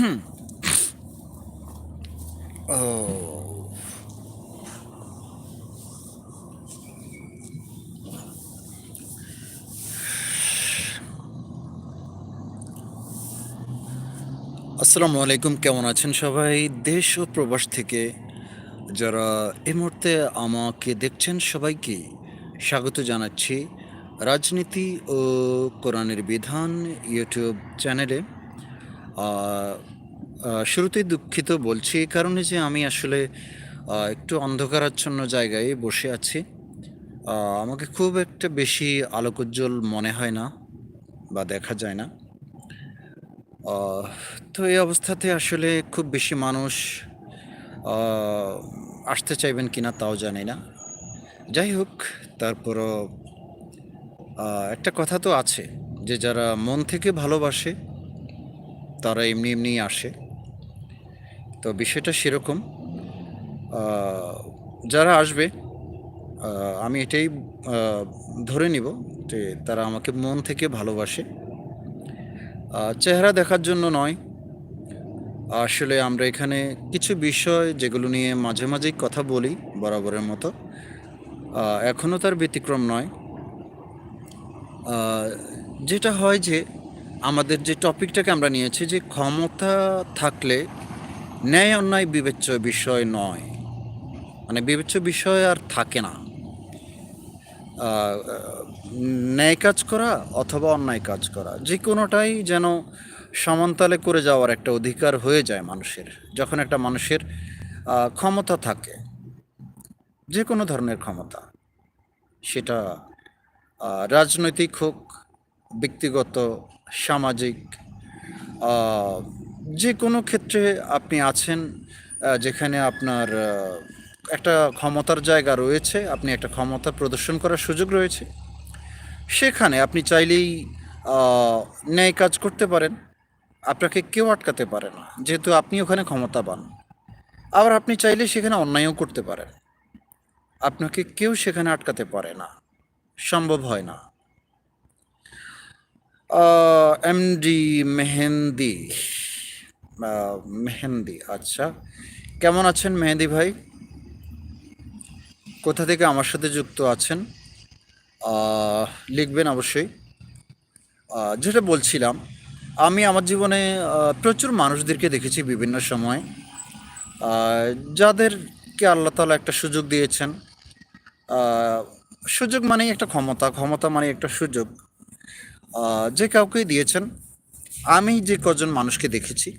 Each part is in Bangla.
ও আসসালামু আলাইকুম কেমন আছেন সবাই? দেশ ও প্রবাস থেকে যারা এই মুহূর্তে আমাকে দেখছেন সবাইকে স্বাগত জানাচ্ছি রাজনীতি ও কোরআনের বিধান ইউটিউব চ্যানেলে। শুরুতেই দুঃখিত বলছি, এই কারণে যে আমি আসলে একটু অন্ধকারাচ্ছন্ন জায়গায় বসে আছি। আমাকে খুব একটা বেশি আলোকোজ্জ্বল মনে হয় না বা দেখা যায় না। তো এই অবস্থাতে আসলে খুব বেশি মানুষ আসতে চাইবেন কিনা তাও জানি না। যাই হোক, তারপরও একটা কথা তো আছে যে যারা মন থেকে ভালোবাসে, তারা এমনি এমনি আসে। তো বিষয়টা সেরকম। যারা আসবে আমি এটাই ধরে নিব যে তারা আমাকে মন থেকে ভালোবাসে। চেহারা দেখার জন্য নয়। আসলে আমরা এখানে কিছু বিষয় যেগুলো নিয়ে মাঝে মাঝেই কথা বলি বরাবরের মতো এখনও তার ব্যতিক্রম নয়। যেটা হয় যে আমাদের যে টপিকটাকে আমরা নিয়েছি যে ক্ষমতা থাকলে ন্যায় অন্যায় বিবেচ্য বিষয় নয়। মানে বিবেচ্য বিষয় আর থাকে না। ন্যায় কাজ করা অথবা অন্যায় কাজ করা, যে কোনোটাই যেন সমানতালে করে যাওয়ার একটা অধিকার হয়ে যায় মানুষের, যখন একটা মানুষের ক্ষমতা থাকে। যে কোনো ধরনের ক্ষমতা, সেটা রাজনৈতিক হোক, ব্যক্তিগত, সামাজিক যে কোনো ক্ষেত্রে আপনি আছেন যেখানে আপনার একটা ক্ষমতার জায়গা রয়েছে আপনি একটা ক্ষমতা প্রদর্শন করার সুযোগ রয়েছে। সেখানে আপনি চাইলেই ন্যায় কাজ করতে পারেন আপনাকে কেউ আটকাতে পারে না যেহেতু আপনি ওখানে ক্ষমতা পান আবার আপনি চাইলে সেখানে অন্যায়ও করতে পারেন। আপনাকে কেউ সেখানে আটকাতে পারে না সম্ভব হয় না। এমডি মেহেন্দি আহ, মেহেন্দি আচ্ছা। কেমন আছেন মেহেন্দি ভাই? কোথা থেকে আমার সাথে যুক্ত আছেন? লিখবেন অবশ্যই। যেটা বলছিলাম, আমি আমার জীবনে প্রচুর মানুষদেরকে দেখেছি বিভিন্ন সময়। যাদেরকে আল্লাহ তালা একটা সুযোগ দিয়েছেন। সুযোগ মানেই একটা ক্ষমতা ক্ষমতা মানে একটা সুযোগ। যে কাউকেই দিয়েছেন। আমি যে কজন মানুষকে দেখেছি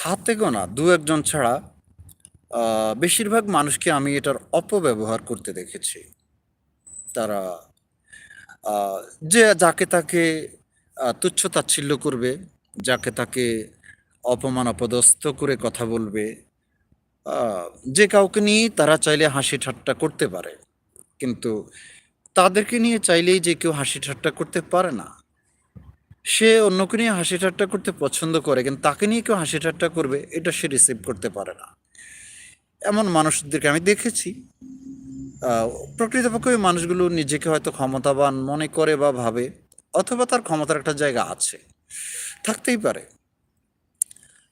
হাতে গোনা দু একজন ছাড়া বেশিরভাগ মানুষকে আমি এটার অপব্যবহার করতে দেখেছি। তারা যে যাকে তাকে তুচ্ছ তাচ্ছিল্য করবে, যাকে তাকে অপমান অপদস্থ করে কথা বলবে যে কাউকে নিয়ে তারা চাইলে হাসি ঠাট্টা করতে পারে। কিন্তু তাদেরকে নিয়ে চাইলেই যে কেউ হাসি ঠাট্টা করতে পারে না। সে অন্যকে নিয়ে হাসি ঠাট্টা করতে পছন্দ করে, কিন্তু তাকে নিয়ে কেউ হাসি ঠাট্টা করবে, এটা সে রিসিভ করতে পারে না। এমন মানুষদেরকে আমি দেখেছি। প্রকৃতপক্ষে ওই মানুষগুলো নিজেকে হয়তো ক্ষমতাবান মনে করে বা ভাবে, অথবা তার ক্ষমতার একটা জায়গা আছে। থাকতেই পারে।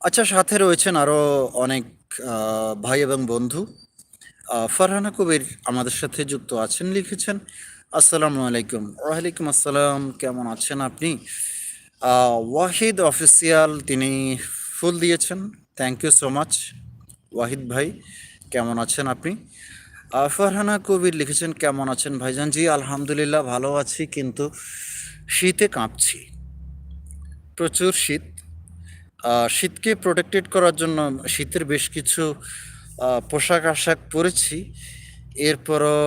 আচ্ছা সাথে রয়েছেন আরও অনেক ভাই এবং বন্ধু। ফারহানা কবির আমাদের সাথে যুক্ত আছেন, লিখেছেন, আসসালামু আলাইকুম। ওয়ালাইকুম আসসালাম। কেমন আছেন আপনি? ওয়াহিদ অফিসিয়াল তিনি ফুল দিয়েছেন। Thank you so much Wahid ভাই। কেমন আছেন আপনি? ফারহানা কবির লিখেছেন, কেমন আছেন ভাইজান জি? আলহামদুলিল্লাহ ভালো আছি, কিন্তু শীতে কাঁপছি। প্রচুর শীত। শীতকে প্রোটেক্টেড করার জন্য শীতের বেশ কিছু পোশাক আশাক পরেছি। এরপরও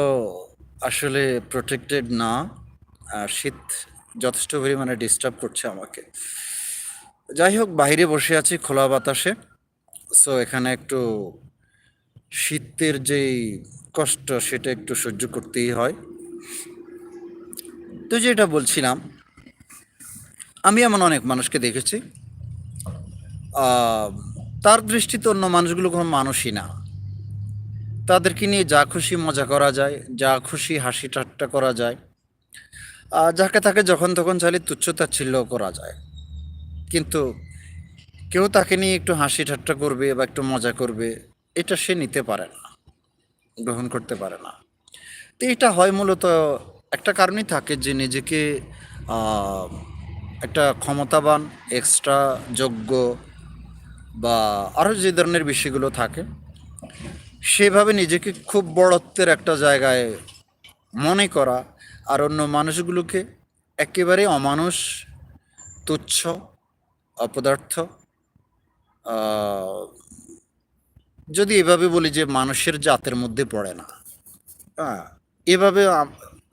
আসলে প্রোটেক্টেড না। শীত যথেষ্ট পরিমাণে ডিস্টার্ব করছে আমাকে। যাই হোক, বাইরে বসে আছি খোলা বাতাসে। সো এখানে একটু শীতের যেই কষ্ট, সেটা একটু সহ্য করতেই হয়। তো যেটা বলছিলাম, আমি এমন অনেক মানুষকে দেখেছি। তার দৃষ্টিতে অন্য মানুষগুলো কোনো মানুষই না। তাদেরকে নিয়ে যা খুশি মজা করা যায়, যা খুশি হাসি ঠাট্টা করা যায়। যাকে তাকে যখন তখন চাইলে তাচ্ছিল্য করা যায়। কিন্তু কেউ তাকে নিয়ে একটু হাসি ঠাট্টা করবে বা একটু মজা করবে, এটা সে নিতে পারে না, গ্রহণ করতে পারে না। তো এটা হয় মূলত একটা কারণই থাকে যে নিজেকে একটা ক্ষমতাবান এক্সট্রা যোগ্য বা আরও যে ধরনের বিষয়গুলো থাকে, সেভাবে নিজেকে খুব বড়ত্বের একটা জায়গায় মনে করা আর অন্য মানুষগুলোকে একেবারে অমানুষ, তুচ্ছ, অপদার্থ যদি এভাবে বলি যে মানুষের জাতের মধ্যে পড়ে না। হ্যাঁ এভাবে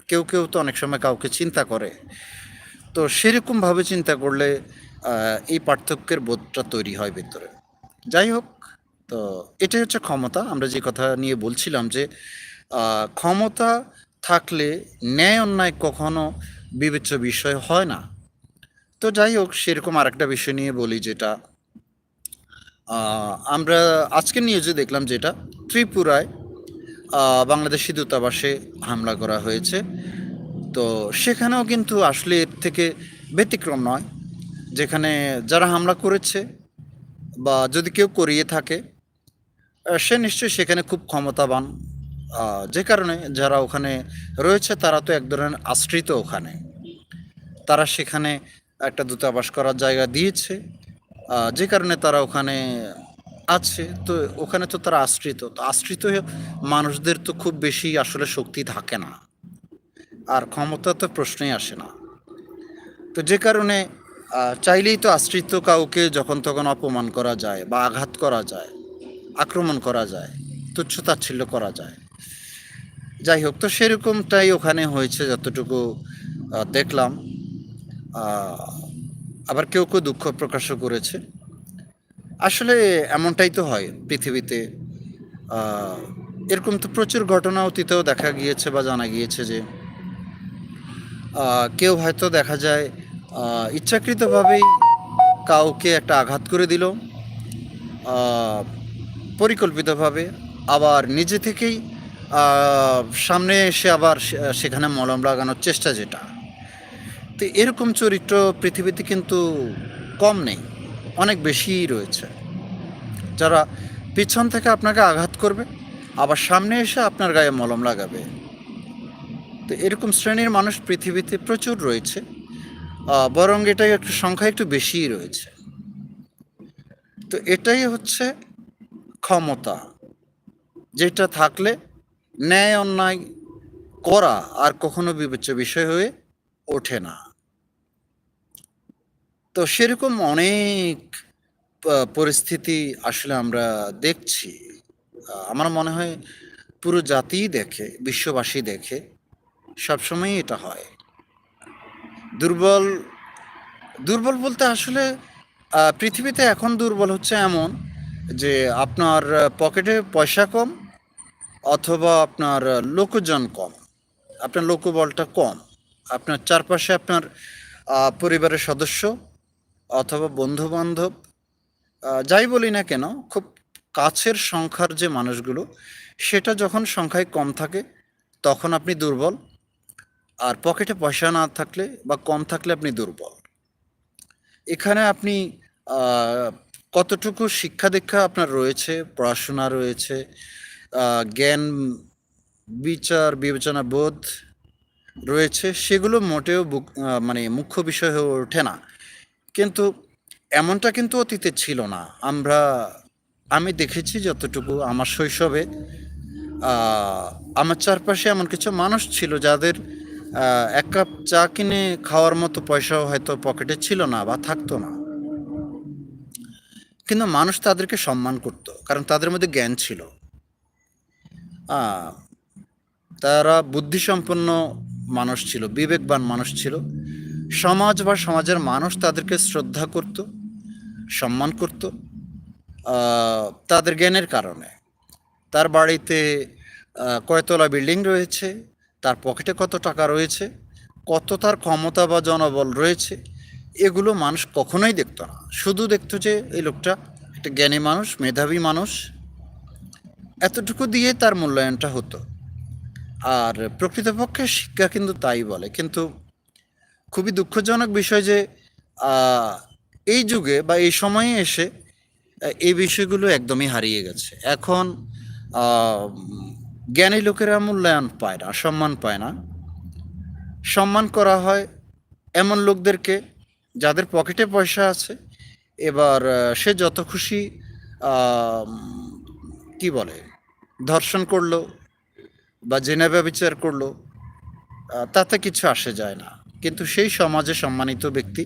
কেউ কেউ তো অনেক সময় কাউকে চিন্তা করে। তো সেরকমভাবে চিন্তা করলে এই পার্থক্যের বোধটা তৈরি হয় ভেতরে। যাই হোক, তো এটাই হচ্ছে ক্ষমতা। আমরা যে কথা নিয়ে বলছিলাম যে ক্ষমতা থাকলে ন্যায় অন্যায় কখনো বিবেচ্য বিষয় হয় না। তো যাই হোক, সেরকম আরেকটা বিষয় নিয়ে বলি যেটা আমরা আজকের নিউজে দেখলাম যেটা, ত্রিপুরায় বাংলাদেশি দূতাবাসে হামলা করা হয়েছে। তো সেখানেও কিন্তু আসলে এর থেকে ব্যতিক্রম নয়। যেখানে যারা হামলা করেছে বা যদি কেউ করিয়ে থাকে সে নিশ্চয়ই সেখানে খুব ক্ষমতাবান। যে কারণে যারা ওখানে রয়েছে, তারা তো এক ধরনের আশ্রিত ওখানে। তারা সেখানে একটা দূতাবাস করার জায়গা দিয়েছে। যে কারণে তারা ওখানে আছে। তো ওখানে তো তারা আশ্রিত। তো আশ্রিত মানুষদের তো খুব বেশি আসলে শক্তি থাকে না। আর ক্ষমতা তো প্রশ্নই আসে না। তো যে কারণে চাইলেই তো আশ্রিত কাউকে যখন তখন অপমান করা যায় বা আঘাত করা যায়, আক্রমণ করা যায়, তুচ্ছতাচ্ছিল্য করা যায়। যাই হোক, তো সেরকমটাই ওখানে হয়েছে যতটুকু দেখলাম। আবার কেউ কেউ দুঃখ প্রকাশও করেছে। আসলে এমনটাই তো হয় পৃথিবীতে। এরকম তো প্রচুর ঘটনা অতীতেও দেখা গিয়েছে বা জানা গিয়েছে যে কেউ হয়তো দেখা যায় ইচ্ছাকৃতভাবেই কাউকে একটা আঘাত করে দিল। পরিকল্পিতভাবে আবার নিজে থেকেই সামনে এসে আবার সেখানে মলম লাগানোর চেষ্টা যেটা। তো এরকম চরিত্র পৃথিবীতে কিন্তু কম নেই, অনেক বেশিই রয়েছে। যারা পিছন থেকে আপনাকে আঘাত করবে, আবার সামনে এসে আপনার গায়ে মলম লাগাবে। তো এরকম শ্রেণির মানুষ পৃথিবীতে প্রচুর রয়েছে বরং এটাই একটু সংখ্যা একটু বেশিই রয়েছে। তো এটাই হচ্ছে ক্ষমতা, যেটা থাকলে ন্যায় অন্যায় করা আর কখনো বিবেচ্য বিষয় হয়ে ওঠে না। তো সেরকম অনেক পরিস্থিতি আসলে আমরা দেখছি। আমার মনে হয় পুরো জাতিই দেখে, বিশ্ববাসী দেখে, সবসময়ই এটা হয়। দুর্বল দুর্বল বলতে আসলে পৃথিবীতে এখন দুর্বল হচ্ছে এমন যে আপনার পকেটে পয়সা কম অথবা আপনার লোকজন কম। আপনার লোকবলটা কম। আপনার চারপাশে আপনার পরিবারের সদস্য অথবা বন্ধু বান্ধব যাই বলি না কেন, খুব কাছের সংখ্যার যে মানুষগুলো, সেটা যখন সংখ্যায় কম থাকে, তখন আপনি দুর্বল। আর পকেটে পয়সা না থাকলে বা কম থাকলে আপনি দুর্বল। এখানে আপনি কতটুকু শিক্ষা দীক্ষা আপনার রয়েছে, পড়াশোনা রয়েছে জ্ঞান, বিচার, বিবেচনা, বোধ রয়েছে, সেগুলো মোটেও মানে মুখ্য বিষয় হয়ে ওঠে না। কিন্তু এমনটা কিন্তু অতীতে ছিল না। আমরা, আমি দেখেছি যতটুকু আমার শৈশবে আমার চারপাশে এমন কিছু মানুষ ছিল যাদের এক কাপ চা কিনে খাওয়ার মতো পয়সাও হয়তো পকেটে ছিল না বা থাকতো না। কিন্তু মানুষ তাদেরকে সম্মান করত, কারণ তাদের মধ্যে জ্ঞান ছিল। তারা বুদ্ধিসম্পন্ন মানুষ ছিল, বিবেকবান মানুষ ছিল। সমাজ বা সমাজের মানুষ তাদেরকে শ্রদ্ধা করত, সম্মান করত তাদের জ্ঞানের কারণে। তার বাড়িতে কয়তলা বিল্ডিং রয়েছে, তার পকেটে কত টাকা রয়েছে, কত তার ক্ষমতা বা জনবল রয়েছে, এগুলো মানুষ কখনোই দেখতো না। শুধু দেখতো যে, এই লোকটা একটা জ্ঞানী মানুষ, মেধাবী মানুষ এতটুকু দিয়ে তার মূল্যায়নটা হতো। আর প্রকৃতপক্ষে শিক্ষা কিন্তু তাই বলে। কিন্তু খুবই দুঃখজনক বিষয় যে এই যুগে বা এই সময়ে এসে এই বিষয়গুলো একদমই হারিয়ে গেছে। এখন জ্ঞানী লোকেরা মূল্যায়ন পায় না, সম্মান পায় না। সম্মান করা হয় এমন লোকদেরকে যাদের পকেটে পয়সা আছে, এবার সে যত খুশি কি বলে? ধর্ষণ করল বা জেনেবা বিচার করল তাতে কিছু আসে যায় না। কিন্তু সেই সমাজে সম্মানিত ব্যক্তি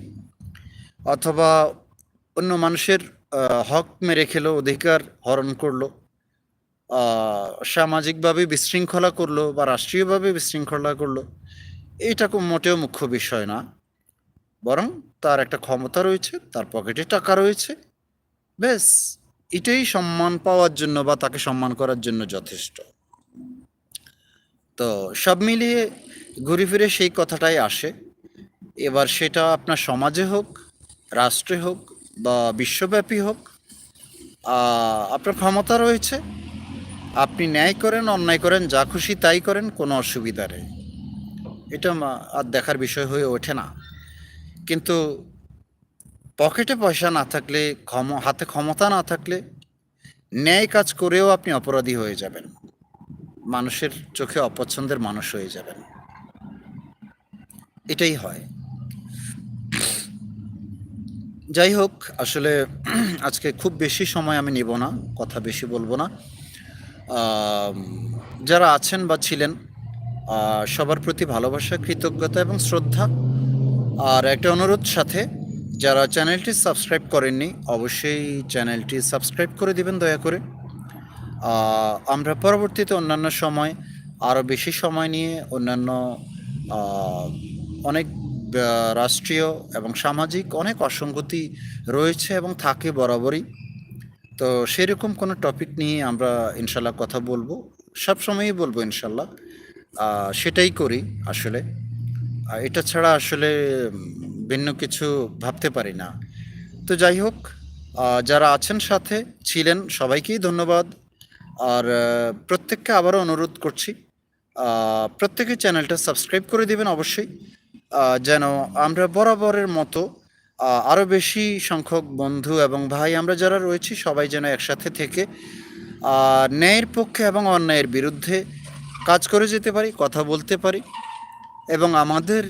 অথবা অন্য মানুষের হক মেরে খেলো অধিকার হরণ করল সামাজিকভাবে বিশৃঙ্খলা করল বা রাষ্ট্রীয়ভাবে বিশৃঙ্খলা করল খুব মোটেও মুখ্য বিষয় না। বরং তার একটা ক্ষমতা রয়েছে, তার পকেটে টাকা রয়েছে, ব্যাস। এটাই সম্মান পাওয়ার জন্য বা তাকে সম্মান করার জন্য যথেষ্ট। তো সব মিলিয়ে ঘুরে ফিরে সেই কথাটাই আসে। এবার সেটা আপনার সমাজে হোক, রাষ্ট্রে হোক বা বিশ্বব্যাপী হোক আপনার ক্ষমতা রয়েছে। আপনি ন্যায় করেন, অন্যায় করেন, যা খুশি তাই করেন, কোনো অসুবিধা নেই। এটা আর দেখার বিষয় হয়ে ওঠে না। কিন্তু পকেটে পয়সা না থাকলে ক্ষম, হাতে ক্ষমতা না থাকলে ন্যায় কাজ করেও আপনি অপরাধী হয়ে যাবেন। মানুষের চোখে অপছন্দের মানুষ হয়ে যাবেন। এটাই হয়। যাই হোক, আসলে আজকে খুব বেশি সময় আমি নেব না, কথা বেশি বলব না। যারা আছেন বা ছিলেন সবার প্রতি ভালোবাসা, কৃতজ্ঞতা এবং শ্রদ্ধা। আর একটা অনুরোধ সাথে যারা চ্যানেলটি সাবস্ক্রাইব করেননি, অবশ্যই চ্যানেলটি সাবস্ক্রাইব করে দিবেন দয়া করে। আমরা পরবর্তীতে অন্যান্য সময়, আরও বেশি সময় নিয়ে অন্যান্য অনেক রাষ্ট্রীয় এবং সামাজিক অনেক অসঙ্গতি রয়েছে এবং থাকে বরাবরই। তো সেরকম কোনো টপিক নিয়ে আমরা ইনশাল্লাহ কথা বলব, সব সময়ই বলব ইনশাল্লাহ। সেটাই করি আসলে। এটা ছাড়া আসলে ভিন্ন কিছু ভাবতে পারি না। তো যাই হোক যারা আছেন সাথে, ছিলেন, সবাইকেই ধন্যবাদ। আর প্রত্যেককে আবারও অনুরোধ করছি প্রত্যেকে চ্যানেলটা সাবস্ক্রাইব করে দিবেন অবশ্যই যেন আমরা বরাবরের মতো আরও বেশি সংখ্যক বন্ধু এবং ভাই আমরা যারা রয়েছি, সবাই যেন একসাথে থেকে ন্যায়ের পক্ষে এবং অন্যায়ের বিরুদ্ধে কাজ করে যেতে পারি, কথা বলতে পারি এবং আমাদের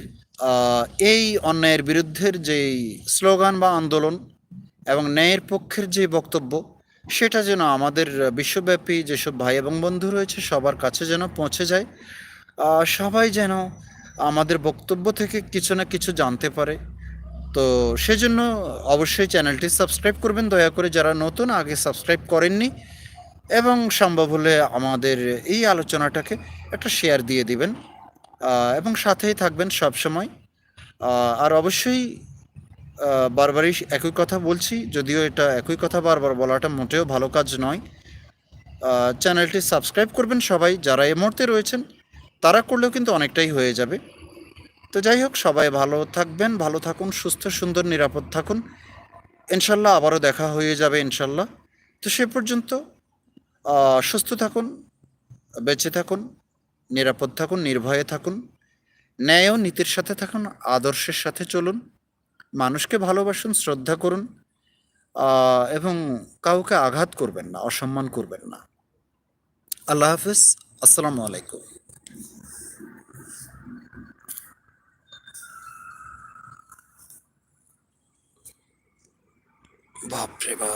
এই অন্যায়ের বিরুদ্ধের যেই স্লোগান বা আন্দোলন এবং ন্যায়ের পক্ষের যে বক্তব্য, সেটা যেন আমাদের বিশ্বব্যাপী যেসব ভাই এবং বন্ধু রয়েছে, সবার কাছে যেন পৌঁছে যায়। সবাই যেন আমাদের বক্তব্য থেকে কিছু না কিছু জানতে পারে। তো সেজন্য অবশ্যই চ্যানেলটি সাবস্ক্রাইব করবেন। দয়া করে যারা নতুন, আগে সাবস্ক্রাইব করেননি এবং সম্ভব হলে আমাদের এই আলোচনাটাকে একটা শেয়ার দিয়ে দিবেন। এবং সাথেই থাকবেন সব সময় আর অবশ্যই বারবারই একই কথা বলছি, যদিও এটা একই কথা বারবার বলাটা মোটেও ভালো কাজ নয়। চ্যানেলটি সাবস্ক্রাইব করবেন সবাই, যারা এই মুহূর্তে রয়েছেন, তারা করলেও কিন্তু অনেকটাই হয়ে যাবে। তো যাই হোক, সবাই ভালো থাকবেন, ভালো থাকুন, সুস্থ, সুন্দর, নিরাপদ থাকুন। ইনশাল্লাহ আবারও দেখা হয়ে যাবে, ইনশাল্লাহ। তো সে পর্যন্ত সুস্থ থাকুন, বেঁচে থাকুন। নিরাপদ থাকুন, নির্ভয়ে থাকুন, ন্যায় ও নীতির সাথে থাকুন, আদর্শের সাথে চলুন, মানুষকে ভালোবাসুন, শ্রদ্ধা করুন এবং কাউকে আঘাত করবেন না, অসম্মান করবেন না। আল্লাহ হাফিজ, আসসালামু আলাইকুম। বাপরে বাপ।